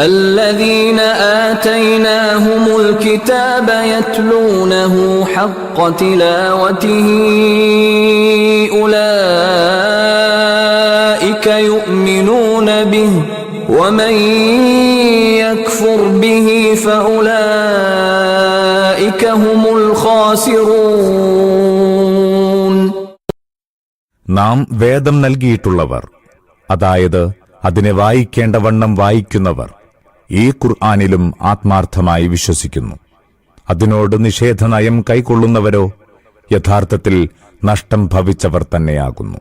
الذين آتيناهم الكتاب يتلونه حق تلاوته أولئك يؤمنون به ومن يكفر به فأولئك هم الخاسرون നാം വേദം നൽകിയിട്ടുള്ളവർ അതായത് അതിനെ വായിക്കേണ്ടവണ്ണം വായിക്കുന്നവർ ഈ ഖുർആാനിലും ആത്മാർത്ഥമായി വിശ്വസിക്കുന്നു. അതിനോട് നിഷേധനയം കൈക്കൊള്ളുന്നവരോ യഥാർത്ഥത്തിൽ നഷ്ടം ഭവിച്ചവർ തന്നെയാകുന്നു.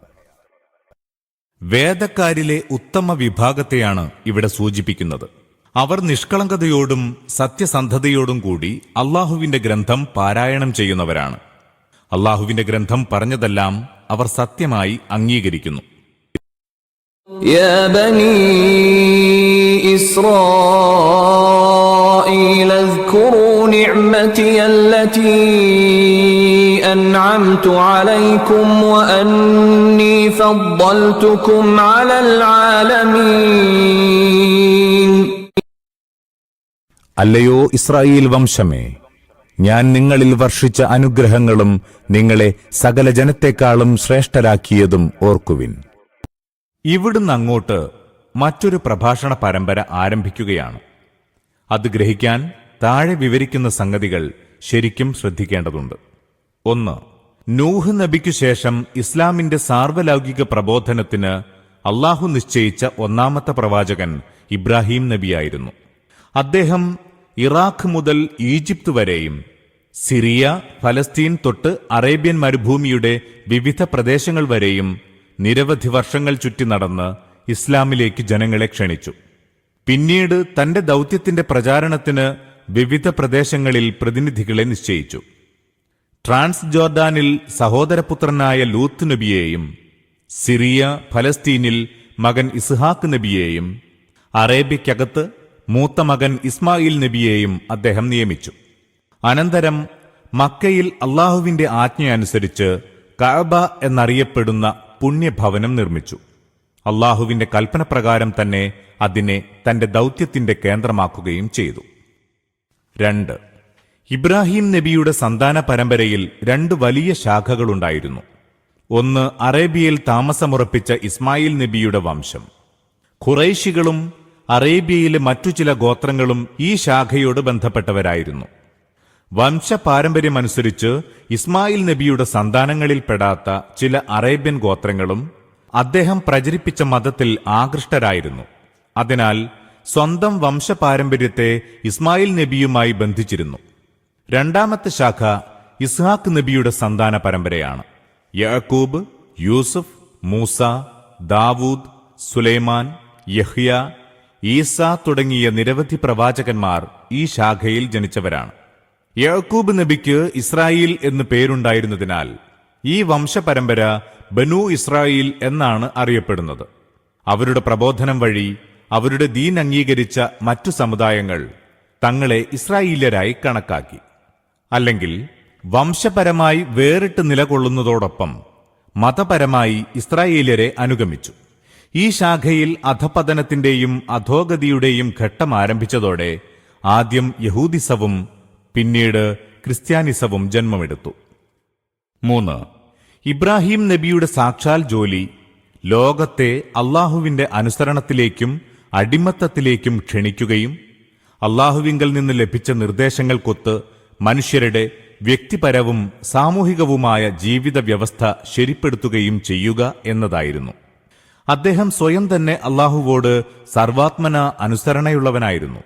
വേദക്കാരിലെ ഉത്തമ വിഭാഗത്തെയാണ് ഇവിടെ സൂചിപ്പിക്കുന്നത്. അവർ നിഷ്കളങ്കതയോടും സത്യസന്ധതയോടും കൂടി അള്ളാഹുവിന്റെ ഗ്രന്ഥം പാരായണം ചെയ്യുന്നവരാണ്. അള്ളാഹുവിന്റെ ഗ്രന്ഥം പറഞ്ഞതെല്ലാം അവർ സത്യമായി അംഗീകരിക്കുന്നു. يا بني إسرائيل اذكروا نعمتي التي أنعمت عليكم وأني فضلتكم على العالمين അല്ലയോ ഇസ്രായേൽ വംശമേ ഞാൻ നിങ്ങളിൽ വർഷിച്ച അനുഗ്രഹങ്ങളും നിങ്ങളെ സകല ജനത്തെക്കാളും ശ്രേഷ്ഠരാക്കിയതും ഓർക്കുവിൻ ഇവിടുന്ന് അങ്ങോട്ട് മറ്റൊരു പ്രഭാഷണ പരമ്പര ആരംഭിക്കുകയാണ്. അത് ഗ്രഹിക്കാൻ താഴെ വിവരിക്കുന്ന സംഗതികൾ ശരിക്കും ശ്രദ്ധിക്കേണ്ടതുണ്ട്. ഒന്ന് നൂഹ് നബിക്കു ശേഷം ഇസ്ലാമിന്റെ സാർവലൗകിക പ്രബോധനത്തിന് അള്ളാഹു നിശ്ചയിച്ച ഒന്നാമത്തെ പ്രവാചകൻ ഇബ്രാഹിം നബിയായിരുന്നു. അദ്ദേഹം ഇറാഖ് മുതൽ ഈജിപ്ത് വരെയും സിറിയ ഫലസ്തീൻ തൊട്ട് അറേബ്യൻ മരുഭൂമിയുടെ വിവിധ പ്രദേശങ്ങൾ വരെയും നിരവധി വർഷങ്ങൾ ചുറ്റി നടന്ന് ഇസ്ലാമിലേക്ക് ജനങ്ങളെ ക്ഷണിച്ചു. പിന്നീട് തന്റെ ദൗത്യത്തിന്റെ പ്രചാരണത്തിന് വിവിധ പ്രദേശങ്ങളിൽ പ്രതിനിധികളെ നിശ്ചയിച്ചു. ട്രാൻസ് ജോർദാനിൽ സഹോദരപുത്രനായ ലൂത്ത് നബിയെയും സിറിയ ഫലസ്തീനിൽ മകൻ ഇസ്ഹാക്ക് നബിയെയും അറേബ്യക്കകത്ത് മൂത്ത മകൻ ഇസ്മായിൽ നബിയെയും അദ്ദേഹം നിയമിച്ചു. അനന്തരം മക്കയിൽ അള്ളാഹുവിന്റെ ആജ്ഞയനുസരിച്ച് കഅബ എന്നറിയപ്പെടുന്ന പുണ്യഭവനം നിർമ്മിച്ചു. അള്ളാഹുവിന്റെ കൽപ്പനപ്രകാരം തന്നെ അതിനെ തന്റെ ദൗത്യത്തിന്റെ കേന്ദ്രമാക്കുകയും ചെയ്തു. രണ്ട്. ഇബ്രാഹിം നബിയുടെ സന്താന പരമ്പരയിൽ രണ്ട് വലിയ ശാഖകളുണ്ടായിരുന്നു. ഒന്ന് അറേബ്യയിൽ താമസമുറപ്പിച്ച ഇസ്മായിൽ നബിയുടെ വംശം. ഖുറൈശികളും അറേബ്യയിലെ മറ്റു ചില ഗോത്രങ്ങളും ഈ ശാഖയോട് ബന്ധപ്പെട്ടവരായിരുന്നു. വംശപാരമ്പര്യമനുസരിച്ച് ഇസ്മായിൽ നബിയുടെ സന്താനങ്ങളിൽ പെടാത്ത ചില അറേബ്യൻ ഗോത്രങ്ങളും അദ്ദേഹം പ്രചരിപ്പിച്ച മതത്തിൽ ആകൃഷ്ടരായിരുന്നു. അതിനാൽ സ്വന്തം വംശപാരമ്പര്യത്തെ ഇസ്മായിൽ നബിയുമായി ബന്ധിച്ചിരുന്നു. രണ്ടാമത്തെ ശാഖ ഇസ്ഹാഖ് നബിയുടെ സന്താന പരമ്പരയാണ്. യാക്കൂബ് യൂസുഫ് മൂസ ദാവൂദ് സുലൈമാൻ യഹ്യ ഈസ തുടങ്ങിയ നിരവധി പ്രവാചകന്മാർ ഈ ശാഖയിൽ ജനിച്ചവരാണ്. യാക്കൂബ് നബിക്ക് ഇസ്രായേൽ എന്ന് പേരുണ്ടായിരുന്നതിനാൽ ഈ വംശപരമ്പര ബനു ഇസ്രായേൽ എന്നാണ് അറിയപ്പെടുന്നത്. അവരുടെ പ്രബോധനം വഴി അവരുടെ ദീൻ അംഗീകരിച്ച മറ്റു സമുദായങ്ങൾ തങ്ങളെ ഇസ്രായേലരായി കണക്കാക്കി. അല്ലെങ്കിൽ വംശപരമായി വേറിട്ട് നിലകൊള്ളുന്നതോടൊപ്പം മതപരമായി ഇസ്രായേലരെ അനുഗമിച്ചു. ഈ ശാഖയിൽ അധപതനത്തിന്റെയും അധോഗതിയുടെയും ഘട്ടം ആരംഭിച്ചതോടെ ആദ്യം യഹൂദിസവും പിന്നീട് ക്രിസ്ത്യാനിസവും ജന്മമെടുത്തു. മൂന്ന്. ഇബ്രാഹിം നബിയുടെ സാക്ഷാൽ ജോലി ലോകത്തെ അള്ളാഹുവിന്റെ അനുസരണത്തിലേക്കും അടിമത്തത്തിലേക്കും ക്ഷണിക്കുകയും അള്ളാഹുവിങ്കൽ നിന്ന് ലഭിച്ച നിർദ്ദേശങ്ങൾക്കൊത്ത് മനുഷ്യരുടെ വ്യക്തിപരവും സാമൂഹികവുമായ ജീവിത വ്യവസ്ഥ ശരിപ്പെടുത്തുകയും ചെയ്യുക എന്നതായിരുന്നു. അദ്ദേഹം സ്വയം തന്നെ അള്ളാഹുവോട് സർവാത്മന അനുസരണയുള്ളവനായിരുന്നു.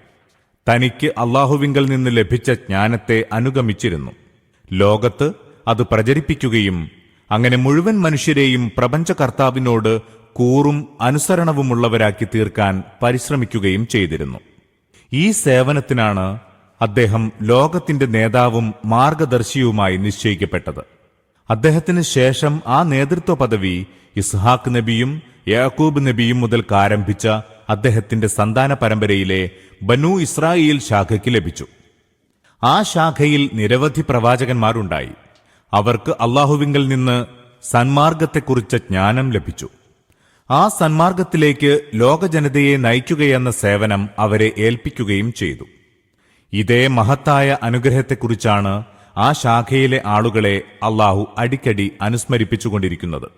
തനിക്ക് അള്ളാഹുവിങ്കൽ നിന്ന് ലഭിച്ച ജ്ഞാനത്തെ അനുഗമിച്ചിരുന്നു. ലോകത്ത് അത് പ്രചരിപ്പിക്കുകയും അങ്ങനെ മുഴുവൻ മനുഷ്യരെയും പ്രപഞ്ചകർത്താവിനോട് കൂറും അനുസരണവുമുള്ളവരാക്കി തീർക്കാൻ പരിശ്രമിക്കുകയും ചെയ്തിരുന്നു. ഈ സേവനത്തിനാണ് അദ്ദേഹം ലോകത്തിന്റെ നേതാവും മാർഗദർശിയുമായി നിശ്ചയിക്കപ്പെട്ടത്. അദ്ദേഹത്തിന് ശേഷം ആ നേതൃത്വ പദവി ഇസ്ഹാഖ് നബിയും യാക്കൂബ് നബിയും മുതൽ ആരംഭിച്ച അദ്ദേഹത്തിന്റെ സന്താന പരമ്പരയിലെ ബനു ഇസ്രായേൽ ശാഖയ്ക്ക് ലഭിച്ചു. ആ ശാഖയിൽ നിരവധി പ്രവാചകന്മാരുണ്ടായി. അവർക്ക് അള്ളാഹുവിങ്കിൽ നിന്ന് സന്മാർഗത്തെക്കുറിച്ച ജ്ഞാനം ലഭിച്ചു. ആ സന്മാർഗത്തിലേക്ക് ലോകജനതയെ നയിക്കുകയെന്ന സേവനം അവരെ ഏൽപ്പിക്കുകയും ചെയ്തു. ഇതേ മഹത്തായ അനുഗ്രഹത്തെക്കുറിച്ചാണ് ആ ശാഖയിലെ ആളുകളെ അള്ളാഹു അടിക്കടി അനുസ്മരിപ്പിച്ചുകൊണ്ടിരിക്കുന്നത്.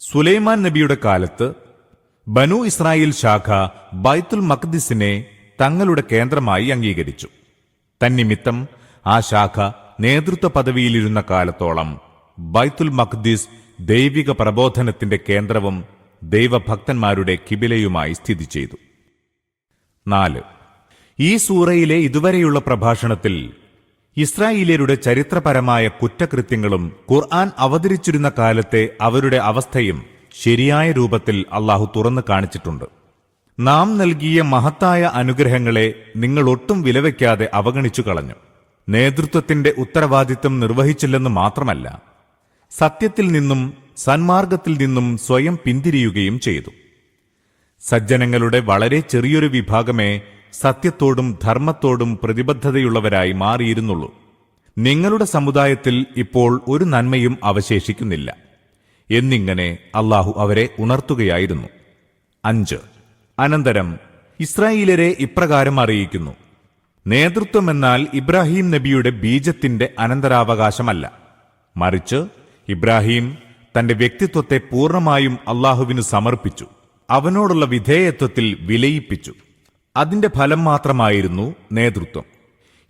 സുലൈമാൻ നബിയുടെ കാലത്ത് ബനു ഇസ്രായേൽ ശാഖ ബൈത്തുൽ മഖ്ദിസിനെ തങ്ങളുടെ കേന്ദ്രമായി അംഗീകരിച്ചു. തന്നിമിത്തം ആ ശാഖ നേതൃത്വ പദവിയിലിരുന്ന കാലത്തോളം ബൈത്തുൽ മഖ്ദിസ് ദൈവിക പ്രബോധനത്തിന്റെ കേന്ദ്രവും ദൈവഭക്തന്മാരുടെ കിബിലയുമായി സ്ഥിതി ചെയ്തു. നാല്. ഈ സൂറയിലെ ഇതുവരെയുള്ള പ്രഭാഷണത്തിൽ ഇസ്രായേലിയരുടെ ചരിത്രപരമായ കുറ്റകൃത്യങ്ങളും ഖുർആൻ അവതരിച്ചിരുന്ന കാലത്തെ അവരുടെ അവസ്ഥയും ശരിയായ രൂപത്തിൽ അള്ളാഹു തുറന്നു കാണിച്ചിട്ടുണ്ട്. നാം നൽകിയ മഹത്തായ അനുഗ്രഹങ്ങളെ നിങ്ങൾ ഒട്ടും വിലവയ്ക്കാതെ അവഗണിച്ചു കളഞ്ഞു. നേതൃത്വത്തിന്റെ ഉത്തരവാദിത്വം നിർവഹിച്ചില്ലെന്ന് മാത്രമല്ല സത്യത്തിൽ നിന്നും സന്മാർഗത്തിൽ നിന്നും സ്വയം പിന്തിരിയുകയും ചെയ്തു. സജ്ജനങ്ങളുടെ വളരെ ചെറിയൊരു വിഭാഗമേ സത്യത്തോടും ധർമ്മത്തോടും പ്രതിബദ്ധതയുള്ളവരായി മാറിയിരുന്നുള്ളൂ. നിങ്ങളുടെ സമുദായത്തിൽ ഇപ്പോൾ ഒരു നന്മയും അവശേഷിക്കുന്നില്ല. എന്നിങ്ങനെ അള്ളാഹു അവരെ ഉണർത്തുകയായിരുന്നു. അഞ്ച്. അനന്തരം ഇസ്രായേലരെ ഇപ്രകാരം അറിയിക്കുന്നു. നേതൃത്വമെന്നാൽ ഇബ്രാഹിം നബിയുടെ ബീജത്തിന്റെ അനന്തരാവകാശമല്ല. മറിച്ച് ഇബ്രാഹിം തന്റെ വ്യക്തിത്വത്തെ പൂർണമായും അള്ളാഹുവിനു സമർപ്പിച്ചു. അവനോടുള്ള വിധേയത്വത്തിൽ വിലയിപ്പിച്ചു. അതിന്റെ ഫലം മാത്രമായിരുന്നു നേതൃത്വം.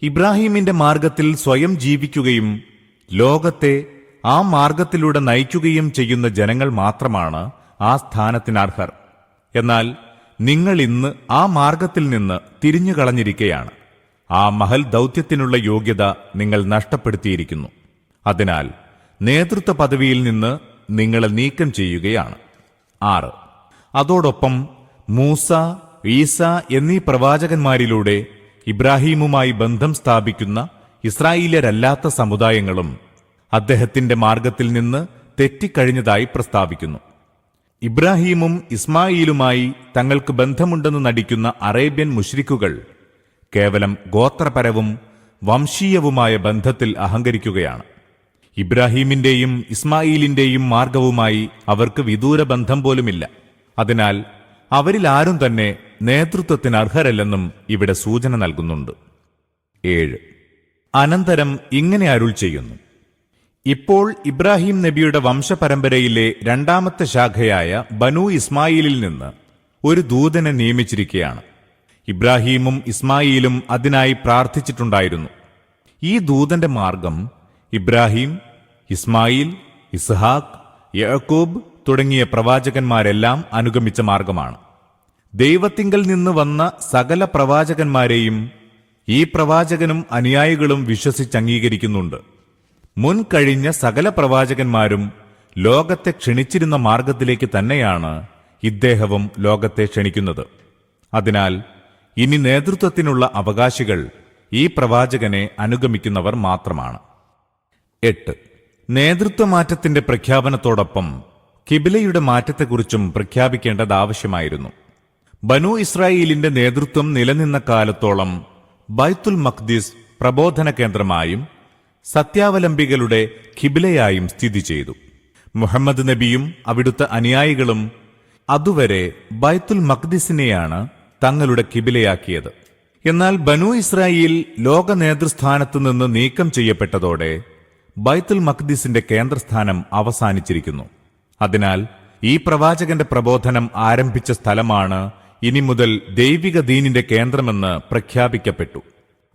ഇബ്രാഹിമിന്റെ മാർഗത്തിൽ സ്വയം ജീവിക്കുകയും ലോകത്തെ ആ മാർഗത്തിലൂടെ നയിക്കുകയും ചെയ്യുന്ന ജനങ്ങൾ മാത്രമാണ് ആ സ്ഥാനത്തിനർഹർ. എന്നാൽ നിങ്ങൾ ഇന്ന് ആ മാർഗത്തിൽ നിന്ന് തിരിഞ്ഞു കളഞ്ഞിരിക്കയാണ്. ആ മഹൽ ദൗത്യത്തിനുള്ള യോഗ്യത നിങ്ങൾ നഷ്ടപ്പെടുത്തിയിരിക്കുന്നു. അതിനാൽ നേതൃത്വ പദവിയിൽ നിന്ന് നിങ്ങളെ നീക്കം ചെയ്യുകയാണ്. ആറ്. അതോടൊപ്പം മൂസ ഈസ എന്നീ പ്രവാചകന്മാരിലൂടെ ഇബ്രാഹീമുമായി ബന്ധം സ്ഥാപിക്കുന്ന ഇസ്രായേലരല്ലാത്ത സമുദായങ്ങളും അദ്ദേഹത്തിന്റെ മാർഗത്തിൽ നിന്ന് തെറ്റിക്കഴിഞ്ഞതായി പ്രസ്താവിക്കുന്നു. ഇബ്രാഹീമും ഇസ്മായിലുമായി തങ്ങൾക്ക് ബന്ധമുണ്ടെന്ന് നടിക്കുന്ന അറേബ്യൻ മുഷ്രിക്കുകൾ കേവലം ഗോത്രപരവും വംശീയവുമായ ബന്ധത്തിൽ അഹങ്കരിക്കുകയാണ്. ഇബ്രാഹീമിന്റെയും ഇസ്മായിലിന്റെയും മാർഗവുമായി അവർക്ക് വിദൂര ബന്ധം പോലുമില്ല. അതിനാൽ അവരിൽ ആരും തന്നെ നേതൃത്വത്തിന് അർഹരല്ലെന്നും ഇവിടെ സൂചന നൽകുന്നുണ്ട്. ഏഴ്. അനന്തരം ഇങ്ങനെ അരുൾ ചെയ്യുന്നു. ഇപ്പോൾ ഇബ്രാഹിം നബിയുടെ വംശപരമ്പരയിലെ രണ്ടാമത്തെ ശാഖയായ ബനു ഇസ്മായിലിൽ നിന്ന് ഒരു ദൂതനെ നിയമിച്ചിരിക്കുകയാണ് ഇബ്രാഹീമും ഇസ്മായിലും അതിനായി പ്രാർത്ഥിച്ചിട്ടുണ്ടായിരുന്നു. ഈ ദൂതന്റെ മാർഗം ഇബ്രാഹിം ഇസ്മായിൽ ഇസ്ഹാഖ് യാക്കൂബ് തുടങ്ങിയ പ്രവാചകന്മാരെല്ലാം അനുഗമിച്ച മാർഗമാണ്. ദൈവത്തിങ്കൽ നിന്ന് വന്ന സകല പ്രവാചകന്മാരെയും ഈ പ്രവാചകനും അനുയായികളും വിശ്വസിച്ചംഗീകരിക്കുന്നുണ്ട് മുൻ കഴിഞ്ഞ സകല പ്രവാചകന്മാരും ലോകത്തെ ക്ഷണിച്ചിരുന്ന മാർഗത്തിലേക്ക് തന്നെയാണ് ഇദ്ദേഹവും ലോകത്തെ ക്ഷണിക്കുന്നത്. അതിനാൽ ഇനി നേതൃത്വത്തിനുള്ള അവകാശികൾ ഈ പ്രവാചകനെ അനുഗമിക്കുന്നവർ മാത്രമാണ്. എട്ട്. നേതൃത്വമാറ്റത്തിന്റെ പ്രഖ്യാപനത്തോടൊപ്പം കിബിലയുടെ മാറ്റത്തെക്കുറിച്ചും പ്രഖ്യാപിക്കേണ്ടത് ആവശ്യമായിരുന്നു. ബനു ഇസ്രായേലിന്റെ നേതൃത്വം നിലനിന്ന കാലത്തോളം ബൈത്തുൽ മഖ്ദീസ് പ്രബോധന കേന്ദ്രമായും സത്യാവലംബികളുടെ ഖിബിലയായും സ്ഥിതി ചെയ്തു. മുഹമ്മദ് നബിയും അവിടുത്തെ അനുയായികളും അതുവരെ ബൈത്തുൽ മഖ്ദിസിനെയാണ് തങ്ങളുടെ കിബിലയാക്കിയത്. എന്നാൽ ബനു ഇസ്രായേൽ ലോക നേതൃസ്ഥാനത്ത് നിന്ന് നീക്കം ചെയ്യപ്പെട്ടതോടെ ബൈത്തുൽ മഖ്ദിസിന്റെ കേന്ദ്രസ്ഥാനം അവസാനിച്ചിരിക്കുന്നു. അതിനാൽ ഈ പ്രവാചകന്റെ പ്രബോധനം ആരംഭിച്ച സ്ഥലമാണ് ഇനി മുതൽ ദൈവിക ദീനിന്റെ കേന്ദ്രമെന്ന് പ്രഖ്യാപിക്കപ്പെട്ടു.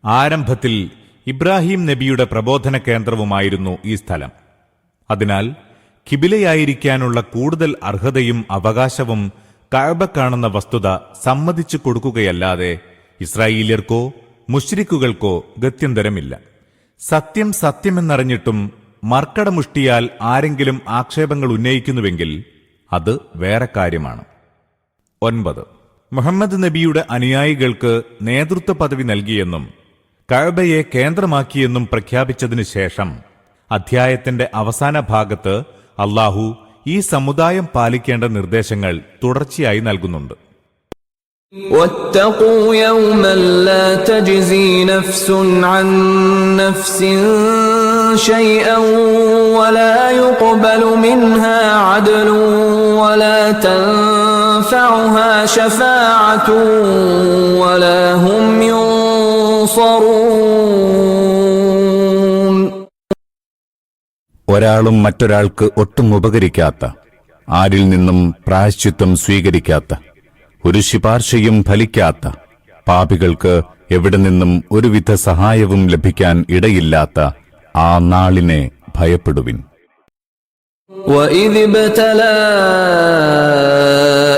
ആരംഭത്തിൽ ഇബ്രാഹിം നബിയുടെ പ്രബോധന കേന്ദ്രവുമായിരുന്നു ഈ സ്ഥലം. അതിനാൽ കിബിലയായിരിക്കാനുള്ള കൂടുതൽ അർഹതയും അവകാശവും കഴബ കാണുന്ന വസ്തുത സമ്മതിച്ചു കൊടുക്കുകയല്ലാതെ ഇസ്രായേലിയർക്കോ മുഷ്രിക്കുകൾക്കോ ഗത്യന്തരമില്ല. സത്യം സത്യമെന്നറിഞ്ഞിട്ടും മർക്കടമുഷ്ടിയാൽ ആരെങ്കിലും ആക്ഷേപങ്ങൾ ഉന്നയിക്കുന്നുവെങ്കിൽ അത് വേറെ കാര്യമാണ്. ഒൻപത്. മുഹമ്മദ് നബിയുടെ അനുയായികൾക്ക് നേതൃത്വ പദവി നൽകിയെന്നും കഴബയെ കേന്ദ്രമാക്കിയെന്നും പ്രഖ്യാപിച്ചതിനു ശേഷം അധ്യായത്തിന്റെ അവസാന ഭാഗത്ത് അള്ളാഹു ഈ സമുദായം പാലിക്കേണ്ട നിർദ്ദേശങ്ങൾ തുടർച്ചയായി നൽകുന്നുണ്ട് واتقوا يوما لا تجزي نفس عن نفس شيئا ولا يقبل منها عدل ولا تنفعها شفاعة ولا هم ينصرون ഒരാളും മറ്റൊരാൾക്ക് ഒട്ടും ഉപകരിക്കാത്ത ആരിൽ നിന്നും പ്രായശ്ചിത്വം സ്വീകരിക്കാത്ത ഒരു ശിപാർശയും ഫലിക്കാത്ത പാപികൾക്ക് എവിടെ നിന്നും ഒരുവിധ സഹായവും ലഭിക്കാൻ ഇടയില്ലാത്ത ആ നാളിനെ ഭയപ്പെടുവിൻ وإذ ابتلى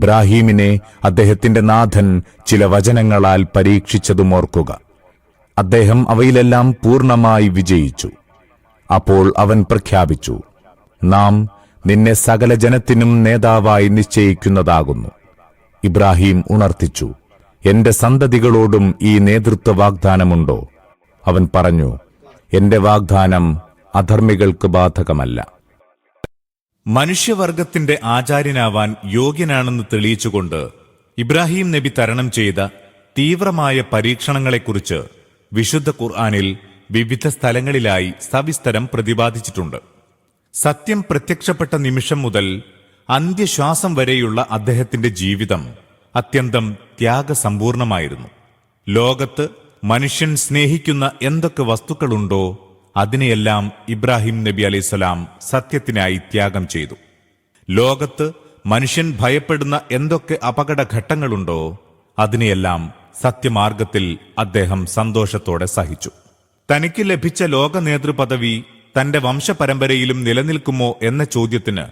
ഇബ്രാഹീമിനെ അദ്ദേഹത്തിന്റെ നാഥൻ ചില വചനങ്ങളാൽ പരീക്ഷിച്ചതും ഓർക്കുക അദ്ദേഹം അവയിലെല്ലാം പൂർണമായി വിജയിച്ചു. അപ്പോൾ അവൻ പ്രഖ്യാപിച്ചു നാം നിന്നെ സകല ജനത്തിനും നേതാവായി നിശ്ചയിക്കുന്നതാകുന്നു. ഇബ്രാഹിം ഉണർത്തിച്ചു എന്റെ സന്തതികളോടും ഈ നേതൃത്വ വാഗ്ദാനമുണ്ടോ അവൻ പറഞ്ഞു എന്റെ വാഗ്ദാനം അധർമ്മികൾക്ക് ബാധകമല്ല. മനുഷ്യവർഗത്തിന്റെ ആചാര്യനാവാൻ യോഗ്യനാണെന്ന് തെളിയിച്ചുകൊണ്ട് ഇബ്രാഹിം നബി തരണം ചെയ്ത തീവ്രമായ പരീക്ഷണങ്ങളെക്കുറിച്ച് വിശുദ്ധ ഖുർആാനിൽ വിവിധ സ്ഥലങ്ങളിലായി സവിസ്തരം പ്രതിപാദിച്ചിട്ടുണ്ട്. സത്യം പ്രത്യക്ഷപ്പെട്ട നിമിഷം മുതൽ അന്ത്യശ്വാസം വരെയുള്ള അദ്ദേഹത്തിന്റെ ജീവിതം അത്യന്തം ത്യാഗസമ്പൂർണമായിരുന്നു. ലോകത്ത് മനുഷ്യൻ സ്നേഹിക്കുന്ന എന്തൊക്കെ വസ്തുക്കളുണ്ടോ അതിനെയെല്ലാം ഇബ്രാഹിം നബി അലൈഹിസ്സലാം സത്യത്തിനായി ത്യാഗം ചെയ്തു. ലോകത്ത് മനുഷ്യൻ ഭയപ്പെടുന്ന എന്തൊക്കെ അപകടഘട്ടങ്ങളുണ്ടോ അതിനെയെല്ലാം സത്യമാർഗത്തിൽ അദ്ദേഹം സന്തോഷത്തോടെ സഹിച്ചു. തനിക്ക് ലഭിച്ച ലോക നേതൃപദവി തന്റെ വംശപരമ്പരയിലും നിലനിൽക്കുമോ എന്ന ചോദ്യത്തിന്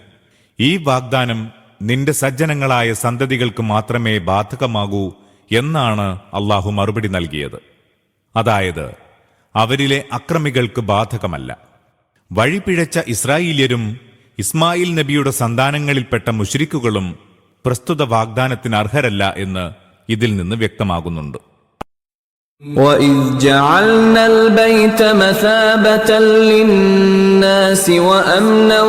ഈ വാഗ്ദാനം നിന്റെ സജ്ജനങ്ങളായ സന്തതികൾക്ക് മാത്രമേ ബാധകമാകൂ എന്നാണ് അള്ളാഹു മറുപടി നൽകിയത്. അതായത് അവരിലെ അക്രമികൾക്ക് ബാധകമല്ല വഴിപിഴച്ച ഇസ്രായേല്യരും ഇസ്മായിൽ നബിയുടെ സന്താനങ്ങളിൽപ്പെട്ട മുഷ്രിക്കുകളും പ്രസ്തുത വാഗ്ദാനത്തിന് അർഹരല്ല എന്ന് ഇതിൽ നിന്ന് വ്യക്തമാകുന്നുണ്ട് وإذ جعلنا البيت مثابة للناس وأمنا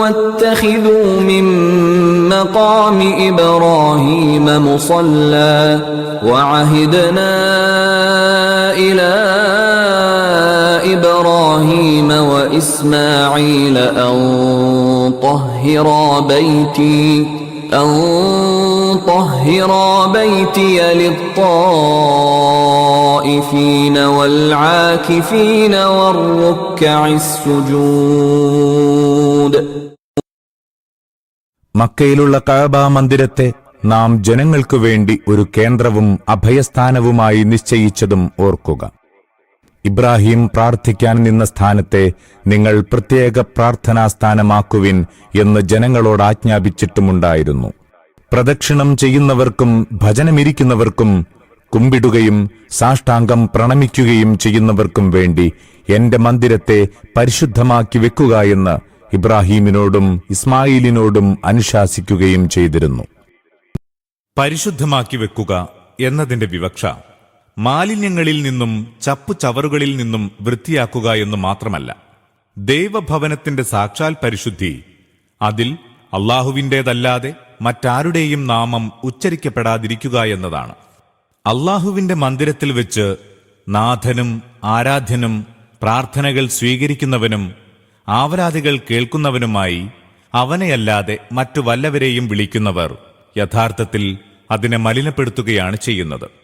واتخذوا من مقام إبراهيم مصلى وعهدنا إلى إبراهيم وإسماعيل أن طهرا بيتي أن طهرا بيتي للطائفين والعاكفين والركع السجود മക്കയിലുള്ള കഅബ മന്ദിരത്തെ നാം ജനങ്ങൾക്കു വേണ്ടി ഒരു കേന്ദ്രവും അഭയസ്ഥാനവുമായി നിശ്ചയിച്ചതും ഓർക്കുക ഇബ്രാഹിം പ്രാർത്ഥിക്കാൻ നിന്ന സ്ഥാനത്തെ നിങ്ങൾ പ്രത്യേക പ്രാർത്ഥനാ സ്ഥാനമാക്കുവിൻ എന്ന് ജനങ്ങളോട് ആജ്ഞാപിച്ചിട്ടുമുണ്ടായിരുന്നു. പ്രദക്ഷിണം ചെയ്യുന്നവർക്കും ഭജനമിരിക്കുന്നവർക്കും കുമ്പിടുകയും സാഷ്ടാംഗം പ്രണമിക്കുകയും ചെയ്യുന്നവർക്കും വേണ്ടി എന്റെ മന്ദിരത്തെ പരിശുദ്ധമാക്കി വെക്കുക എന്ന് ഇബ്രാഹീമിനോടും ഇസ്മായിലിനോടും അനുശാസിക്കുകയും ചെയ്തിരുന്നു. പരിശുദ്ധമാക്കി വെക്കുക എന്നതിന്റെ വിവക്ഷ മാലിന്യങ്ങളിൽ നിന്നും ചപ്പു ചവറുകളിൽ നിന്നും വൃത്തിയാക്കുക എന്ന് മാത്രമല്ല ദൈവഭവനത്തിന്റെ സാക്ഷാൽ പരിശുദ്ധി അതിൽ അള്ളാഹുവിന്റേതല്ലാതെ മറ്റാരുടെയും നാമം ഉച്ചരിക്കപ്പെടാതിരിക്കുക എന്നതാണ്. അള്ളാഹുവിന്റെ മന്ദിരത്തിൽ വെച്ച് നാഥനും ആരാധ്യനും പ്രാർത്ഥനകൾ സ്വീകരിക്കുന്നവനും ആവരാധികൾ കേൾക്കുന്നവനുമായി അവനെയല്ലാതെ മറ്റു വല്ലവരെയും വിളിക്കുന്നവർ യഥാർത്ഥത്തിൽ അതിനെ മലിനപ്പെടുത്തുകയാണ് ചെയ്യുന്നത്.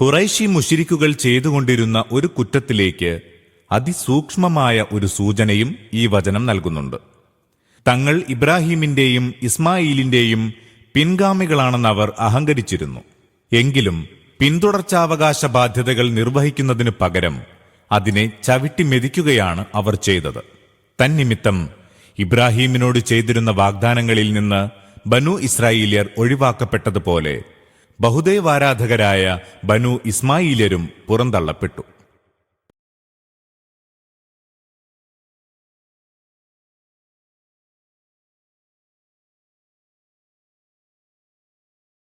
കുറൈശി മുഷിരിക്കുകൾ ചെയ്തുകൊണ്ടിരുന്ന ഒരു കുറ്റത്തിലേക്ക് അതിസൂക്ഷ്മമായ ഒരു സൂചനയും ഈ വചനം നൽകുന്നുണ്ട്. തങ്ങൾ ഇബ്രാഹീമിന്റെയും ഇസ്മായിലിന്റെയും പിൻഗാമികളാണെന്ന് അവർ അഹങ്കരിച്ചിരുന്നു. എങ്കിലും പിന്തുടർച്ചാവകാശ ബാധ്യതകൾ നിർവഹിക്കുന്നതിന് പകരം അതിനെ ചവിട്ടി മെതിക്കുകയാണ് അവർ ചെയ്തത്. തന്നിമിത്തം ഇബ്രാഹീമിനോട് ചെയ്തിരുന്ന വാഗ്ദാനങ്ങളിൽ നിന്ന് ബനു ഇസ്രായേലിയർ ഒഴിവാക്കപ്പെട്ടതുപോലെ ബഹുദൈവാരാധകരായ ബനു ഇസ്മായിലരും പുറന്തള്ളപ്പെട്ടു.